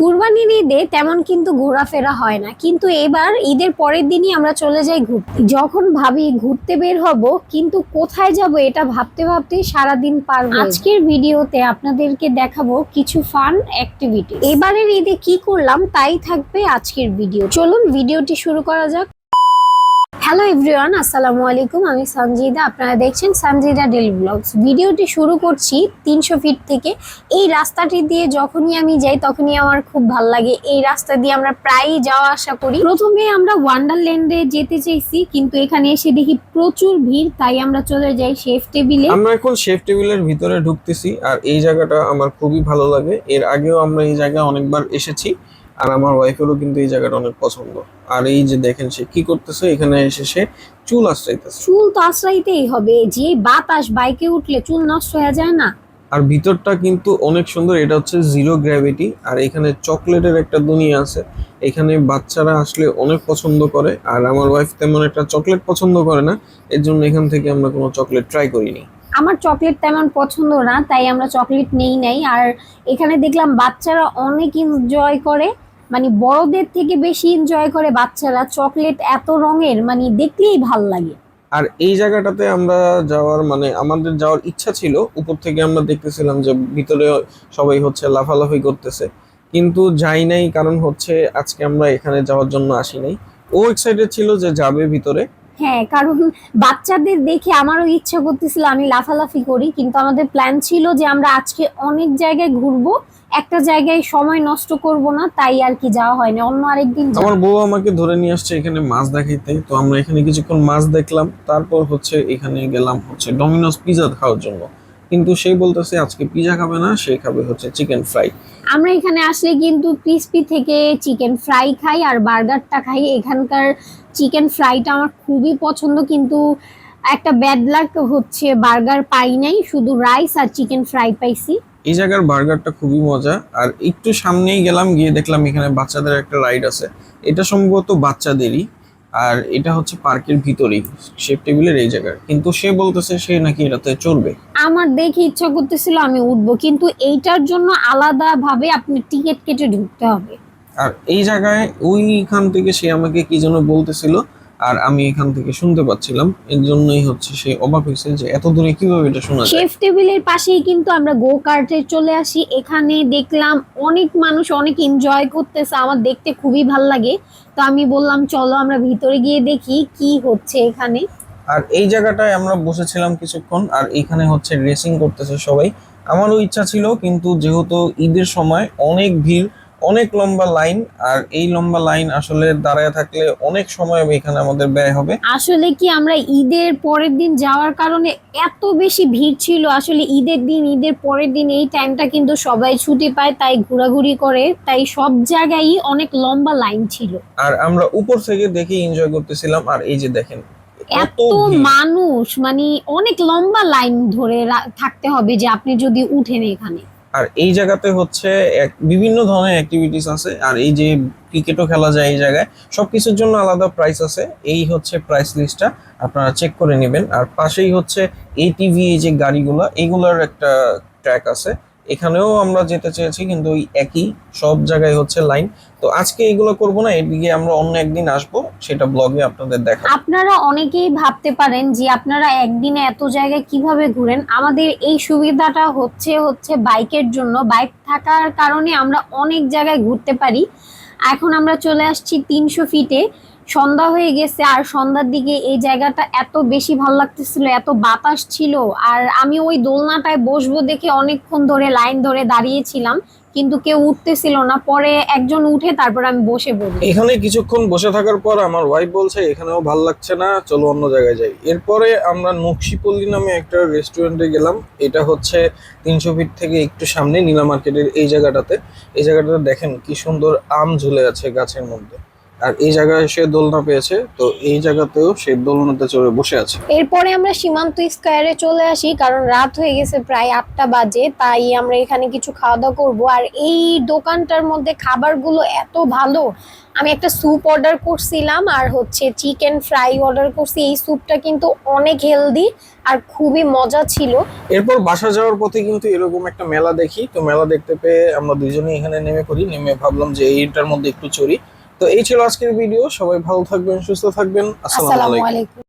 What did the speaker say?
কুরবানির ঈদে তেমন কিন্তু ঘোরাফেরা হয় না। কিন্তু এবার ঈদের পরের দিনই আমরা চলে যাই ঘুরতে। যখন ভাবি ঘুরতে বের হব, কিন্তু কোথায় যাব এটা ভাবতে ভাবতে সারাদিন পার। আজকের ভিডিওতে আপনাদেরকে দেখাবো কিছু ফান অ্যাক্টিভিটি এবারের ঈদে কি করলাম তাই থাকবে আজকের ভিডিও। চলুন ভিডিওটি শুরু করা যাক। হ্যালো এভরিওয়ান আসসালামু আলাইকুম আমি সঞ্জিদা আপনারা দেখছেন সঞ্জিদা ডেলি ব্লগস ভিডিওটি শুরু করছি তিনশো ফিট থেকে। এই রাস্তাটি দিয়ে যখনই আমি যাই, তখনই আমার খুব ভালো লাগে। এই রাস্তা দিয়ে আমরা প্রায়ই যাওয়া আসা করি। প্রথমে আমরা ওয়ান্ডারল্যান্ডে যেতে চাইছি, কিন্তু এখানে এসে দেখি প্রচুর ভিড়, তাই আমরা চলে যাই শেফ টেবিলে আমরা এখন শেফ টেবিলের ভিতরে ঢুকতেছি, আর এই জায়গাটা আমার খুবই ভালো লাগে। এর আগেও আমরা এই জায়গায় অনেকবার এসেছি। আর আমার ওয়াইফেরও কিন্তু এই জায়গাটা অনেক পছন্দ। আর এই যে দেখেন সে কি করতেছে এখানে এসে সে চুল আশ্রাইতেছে চুল তো আশ্রাইতেই হবে যে বাতাস বাইকে উঠলে চুল নষ্ট হয়ে যায় না। আর ভিতরটা কিন্তু অনেক সুন্দর এটা হচ্ছে জিরো গ্র্যাভিটি আর এখানে চকলেটের একটা দুনিয়া আছে। এখানে বাচ্চারা আসলে অনেক পছন্দ করে আর আমার ওয়াইফ তেমন একটা চকলেট পছন্দ করে না এর জন্য এখান থেকে আমরা কোনো চকলেট ট্রাই করিনি। আমার চকলেট তেমন পছন্দ না তাই আমরা চকলেট নেই নাই। আর এখানে দেখলাম বাচ্চারা অনেক এনজয় করে মানে বড়দের থেকে বেশি এনজয় করে বাচ্চারা চকলেট এত রঙের মানে দেখলেই ভালো লাগে। আর এই জায়গাটাতে আমরা যাওয়ার মানে আমাদের যাওয়ার ইচ্ছা ছিল, উপর থেকে আমরা দেখতেছিলাম যে ভিতরে সবাই হচ্ছে লাফালাফি করতেছে। কিন্তু যাই নাই, কারণ হচ্ছে আজকে আমরা এখানে যাওয়ার জন্য আসি নাই। ও এক্সাইটেড ছিল যে যাবে ভিতরে। হ্যাঁ কারণ বাচ্চাদের দেখে আমারও ইচ্ছা করতেছিল আমি লাফালাফি করি, কিন্তু আমাদের প্ল্যান ছিল যে আমরা আজকে অনেক জায়গায় ঘুরবো, একটা জায়গায় সময় নষ্ট করব না, তাই আর কি যাওয়া হয়নি, অন্য আরেকদিন। আমার বউ আমাকে ধরে নিয়ে আসছে এখানে মাছ দেখাইতে, তো আমরা এখানে কিছুক্ষণ মাছ দেখলাম, তারপর হচ্ছে এখানে গেলাম হচ্ছে ডমিনোস পিজা খাওয়ার জন্য কিন্তু সে বলতেছে আজকে পিজা খাবে না সে খাবে হচ্ছে চিকেন ফ্রাই আমরা এখানে আসলে কিন্তু ক্রিস্পি থেকে চিকেন ফ্রাই খাই আর বার্গারটা খাই। এখানকার চিকেন ফ্রাইটা আমার খুবই পছন্দ কিন্তু একটা ব্যাড লাক হচ্ছে বার্গার পাই নাই শুধু রাইস আর চিকেন ফ্রাই পাইছি। এই জায়গার বার্গারটা খুবই মজা। আর একটু সামনেই গেলাম গিয়ে দেখলাম এখানে বাচ্চাদের একটা রাইড আছে। এটা সম্ভবত বাচ্চাদেরই। আর এটা হচ্ছে পার্কের ভিতরেই শেফ টেবিলের এই জায়গার কিন্তু সে বলতেছে সে নাকি এটাতে চলবে আমার দেখে ইচ্ছা করতেছিল আমি উঠবো কিন্তু এইটার জন্য আলাদা ভাবে আপনি টিকিট কেটে ঢুকতে হবে। আর এই জায়গায় ওইখান থেকে সে আমাকে কি যেন বলতেছিল আর আমি এখান থেকে শুনতে পাচ্ছিলাম এর জন্যই হচ্ছে সে অবাক হয়েছে যে এত দূরে কীভাবে এটা শোনা যায়। শেফ টেবিলের পাশেই কিন্তু আমরা গো কার্টে চলে আসি এখানে দেখলাম অনেক মানুষ অনেক এনজয় করতেছে আমার দেখতে খুবই ভালো লাগে। তো আমি বললাম চলো আমরা ভিতরে গিয়ে দেখি কি হচ্ছে এখানে। আর এই জায়গাটায় আমরা বসেছিলাম কিছুক্ষণ আর এখানে হচ্ছে রেসিং করতেছে সবাই। আমারও ইচ্ছা ছিল কিন্তু যেহেতু ঈদের সময় অনেক ভিড় অনেক লম্বা লাইন আর এই লম্বা লাইন আসলে দাঁড়ায় থাকলে অনেক সময় এখানে আমাদের ব্যয় হবে। আসলে কি আমরা ঈদের পরের দিন যাওয়ার কারণে এত বেশি ভিড় ছিল? আসলে ঈদের দিন ঈদের পরের দিন এই টাইমটা কিন্তু সবাই ছুটি পায় তাই ঘোরাঘুরি করে তাই সব জায়গায়ই অনেক লম্বা লাইন ছিল। আর আমরা উপর থেকে দেখে এনজয় করতেছিলাম আর এই যে দেখেন এত মানুষ মানে অনেক লম্বা লাইন ধরে থাকতে হবে যে আপনি যদি উঠেন এখানে। আর এই জায়গাতে হচ্ছে বিভিন্ন ধরনের অ্যাক্টিভিটিস আছে। আর এই যে ক্রিকেটও খেলা যায় এই জায়গায় সব কিছুর জন্য আলাদা প্রাইস আছে। এই হচ্ছে প্রাইস লিস্টটা আপনারা চেক করে নেবেন। আর পাশেই হচ্ছে এটিভি এই যে গাড়িগুলো এইগুলোর একটা ট্র্যাক আছে। এখানেও আমরা যেতে চেয়েছি, কিন্তু ওই একই, সব জায়গায় হচ্ছে লাইন। তো আজকে এগুলো করব না, এদিকে আমরা অন্য একদিন আসব, সেটা ব্লগে আপনাদের দেখা আপনারা অনেকেই ভাবতে পারেন যে আপনারা একদিনে এত জায়গায় কীভাবে ঘুরেন? আমাদের এই সুবিধাটা হচ্ছে হচ্ছে বাইকের জন্য। বাইক থাকার কারণে আমরা অনেক জায়গায় ঘুরতে পারি। এখন আমরা চলে আসছি তিনশো ফিটে সন্ধ্যা হয়ে গেছে আর সন্ধ্যার দিকে এই জায়গাটা এত বেশি ভালো লাগতেছিল, এত বাতাস ছিল। আর আমি ওই দোলনাটায় বসবো দেখে অনেকক্ষণ ধরে লাইন ধরে দাঁড়িয়েছিলাম, কিন্তু কেউ উঠতেছিল না। পরে একজন উঠে তারপর আমি বসে পড়ি। এখানে কিছুক্ষণ বসে থাকার পর আমার ওয়াইফ বলছে, এখানেও ভালো লাগছে না, চলো অন্য জায়গায় যাই। এরপরে আমরা নকশিপল্লী নামে একটা রেস্টুরেন্টে গেলাম। এটা হচ্ছে তিনশো ফিট থেকে একটু সামনে নীলা মার্কেটের এই জায়গাটাতে। এই জায়গাটাতে দেখেন কি সুন্দর আম ঝুলে আছে গাছের মধ্যে। আর এই জায়গায় সে দোলনা পেয়েছে তো এই জায়গাতেও সে দোলনাতে চড়ে বসে আছে। এরপরে আমরা সীমান্ত স্কয়ারে চলে আসি কারণ রাত হয়ে গেছে প্রায় আটটা বাজে তাই আমরা এখানে কিছু খাওয়া দাওয়া করব। আর এই দোকানটার মধ্যে খাবারগুলো এত ভালো আমি একটা স্যুপ অর্ডার করছিলাম আর হচ্ছে চিকেন ফ্রাই অর্ডার করছি। এই স্যুপটা কিন্তু অনেক হেলদি আর খুবই মজা ছিল। এরপর বাসা যাওয়ার পথে কিন্তু এরকম একটা মেলা দেখি তো মেলা দেখতে পেয়ে আমরা দুজনেই এখানে নেমে পড়ি। নেমে ভাবলাম যে এইটার মধ্যে একটু চড়ি। তো এই ছিল আজকের ভিডিও সবাই ভালো থাকবেন সুস্থ থাকবেন। আসসালামু আলাইকুম।